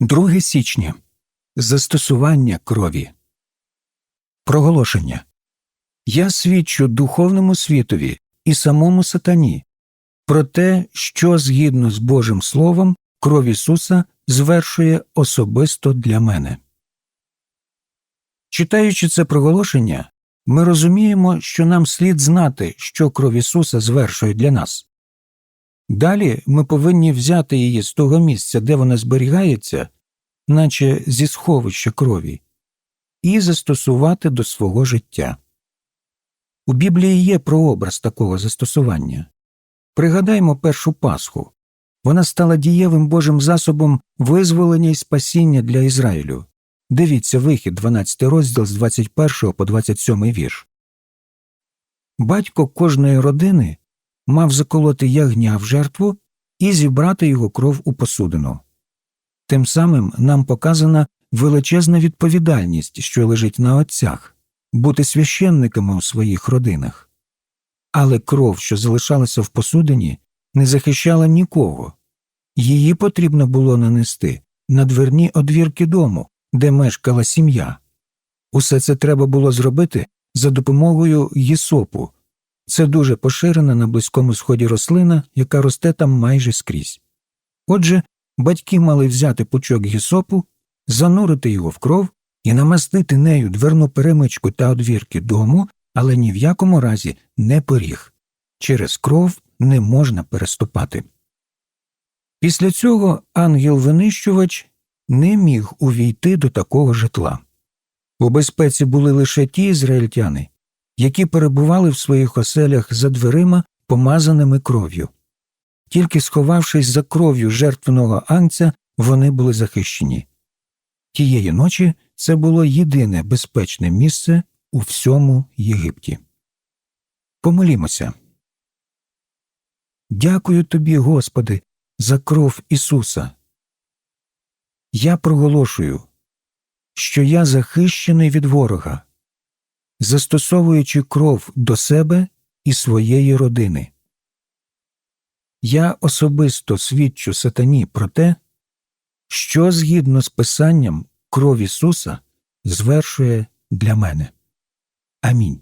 2 січня. Застосування крові. Проголошення. Я свідчу духовному світові і самому сатані про те, що згідно з Божим Словом кров Ісуса звершує особисто для мене. Читаючи це проголошення, ми розуміємо, що нам слід знати, що кров Ісуса звершує для нас. Далі ми повинні взяти її з того місця, де вона зберігається, наче зі сховища крові, і застосувати до свого життя. У Біблії є прообраз такого застосування. Пригадаймо першу Пасху. Вона стала дієвим Божим засобом визволення і спасіння для Ізраїлю. Дивіться вихід, 12 розділ з 21 по 27 вірш. Батько кожної родини мав заколоти ягня в жертву і зібрати його кров у посудину. Тим самим нам показана величезна відповідальність, що лежить на отцях бути священниками у своїх родинах. Але кров, що залишалася в посудині, не захищала нікого. Її потрібно було нанести на дверні одвірки дому, де мешкала сім'я. Усе це треба було зробити за допомогою єсопу. Це дуже поширена на Близькому Сході рослина, яка росте там майже скрізь. Отже, батьки мали взяти пучок гісопу, занурити його в кров і намастити нею дверну перемичку та одвірки дому, але ні в якому разі не поріг. Через кров не можна переступати. Після цього ангел-винищувач не міг увійти до такого житла. У безпеці були лише ті ізраїльтяни, які перебували в своїх оселях за дверима, помазаними кров'ю. Тільки сховавшись за кров'ю жертвеного ангця, вони були захищені. Тієї ночі це було єдине безпечне місце у всьому Єгипті. Помолімося. Дякую тобі, Господи, за кров Ісуса. Я проголошую, що я захищений від ворога, застосовуючи кров до себе і своєї родини. Я особисто свідчу сатані про те, що згідно з Писанням кров Ісуса звершує для мене. Амінь.